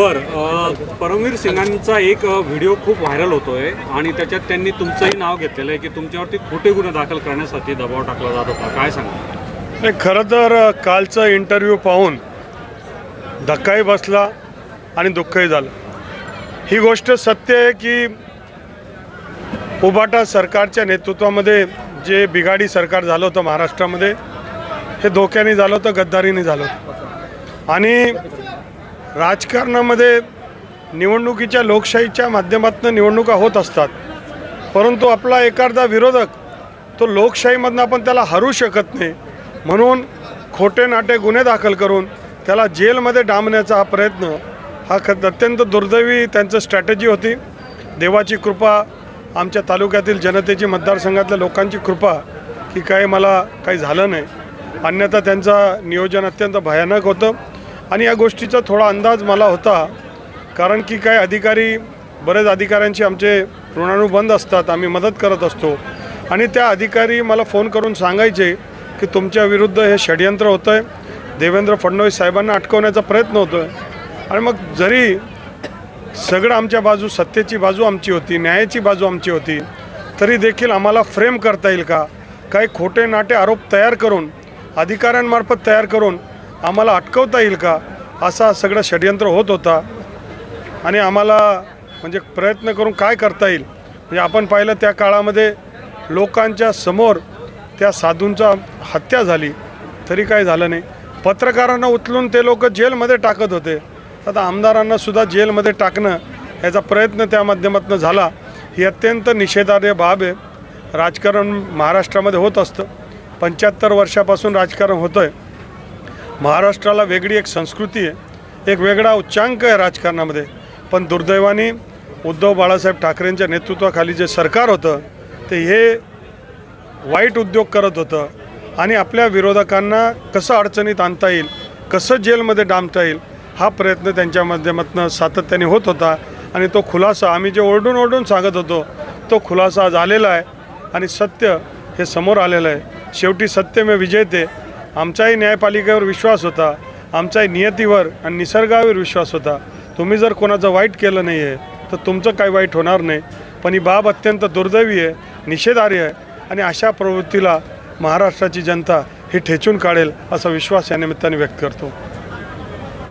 बर परमवीर सिंगांचा एक व्हिडिओ खूप व्हायरल होतोय आणि त्याच्यात त्यांनी तुमचंही नाव घेतलेलं आहे की तुमच्यावरती खोटे गुन्हे दाखल करण्यासाठी दबाव टाकला जात होता. काय सांगा नाही खरं तर कालचा इंटरव्ह्यू पाहून धक्काही बसला आणि दुःखही झालं. ही गोष्ट सत्य आहे की उबाटा सरकारच्या नेतृत्वामध्ये जे बिघाडी सरकार झालं होतं महाराष्ट्रामध्ये हे धोक्याने झालं होतं गद्दारीने झालं होतं. आणि राजकारणामध्ये निवडणुकीच्या लोकशाहीच्या माध्यमातून निवडणुका होत असतात. परंतु आपला एखादा विरोधक तो लोकशाहीमधनं आपण त्याला हरू शकत नाही. म्हणून खोटे नाटे गुन्हे दाखल करून त्याला जेलमध्ये डांबण्याचा हा प्रयत्न हा ख अत्यंत दुर्दैवी त्यांचं स्ट्रॅटेजी होती. देवाची कृपा आमच्या तालुक्यातील जनतेची मतदारसंघातल्या लोकांची कृपा की काही मला काही झालं नाही. अन्यथा त्यांचं नियोजन अत्यंत भयानक होतं. आणि या गोष्टीचा थोडा अंदाज मला होता कारण की काय अधिकारी बरेच अधिकाऱ्यांचे आमचे ऋणानुबंध असतात आम्ही मदत करत असतो. आणि त्या अधिकारी मला फोन करून सांगायचे की तुमच्या विरुद्ध हे षडयंत्र होतं आहे देवेंद्र फडणवीस साहेबांना अटकवण्याचा प्रयत्न होतो आहे आणि मग जरी सगळं आमच्या बाजू सत्तेची बाजू आमची होती न्यायाची बाजू आमची होती तरी देखील आम्हाला फ्रेम करता येईल का? काही खोटे नाटे आरोप तयार करून अधिकाऱ्यांमार्फत तयार करून आम्हाला अटकवता येईल का? असा सगळं षडयंत्र होत होता. आणि आम्हाला म्हणजे प्रयत्न करून काय करता येईल? म्हणजे आपण पाहिलं त्या काळामध्ये लोकांच्या समोर त्या साधूंचा हत्या झाली. तरी काय झालं नाही. पत्रकारांना उचलून ते लोक जेलमध्ये टाकत होते. आता आमदारांनासुद्धा जेलमध्ये टाकणं याचा प्रयत्न त्या माध्यमातून झाला. ही अत्यंत निषेधार्ह बाब आहे. राजकारण महाराष्ट्रामध्ये होत असतं. पंच्याहत्तर वर्षापासून राजकारण होतं आहे महाराष्ट्राला वेगळी एक संस्कृती आहे एक वेगळा उच्चांक आहे राजकारणामध्ये. पण दुर्दैवाने उद्धव बाळासाहेब ठाकरेंच्या नेतृत्वाखाली जे सरकार होतं ते हे वाईट उद्योग करत होतं आणि आपल्या विरोधकांना कसं अडचणीत आणता येईल कसं जेलमध्ये डांबता येईल हा प्रयत्न त्यांच्या माध्यमातून सातत्याने होत होता. आणि तो खुलासा आम्ही जे ओरडून ओरडून सांगत होतो तो खुलासा झालेला आहे आणि सत्य हे समोर आलेलं आहे. शेवटी सत्य मे विजयते आमचाही न्यायपालिकेवर विश्वास होता आमच्याही नियतीवर आणि निसर्गावर विश्वास होता. तुम्ही जर कोणाचं वाईट केलं नाही आहे तर तुमचं काही वाईट होणार नाही. पण ही बाब अत्यंत दुर्दैवी आहे निषेधार्य आहे आणि अशा प्रवृत्तीला महाराष्ट्राची जनता ही ठेचून काढेल असा विश्वास या निमित्ताने व्यक्त करतो.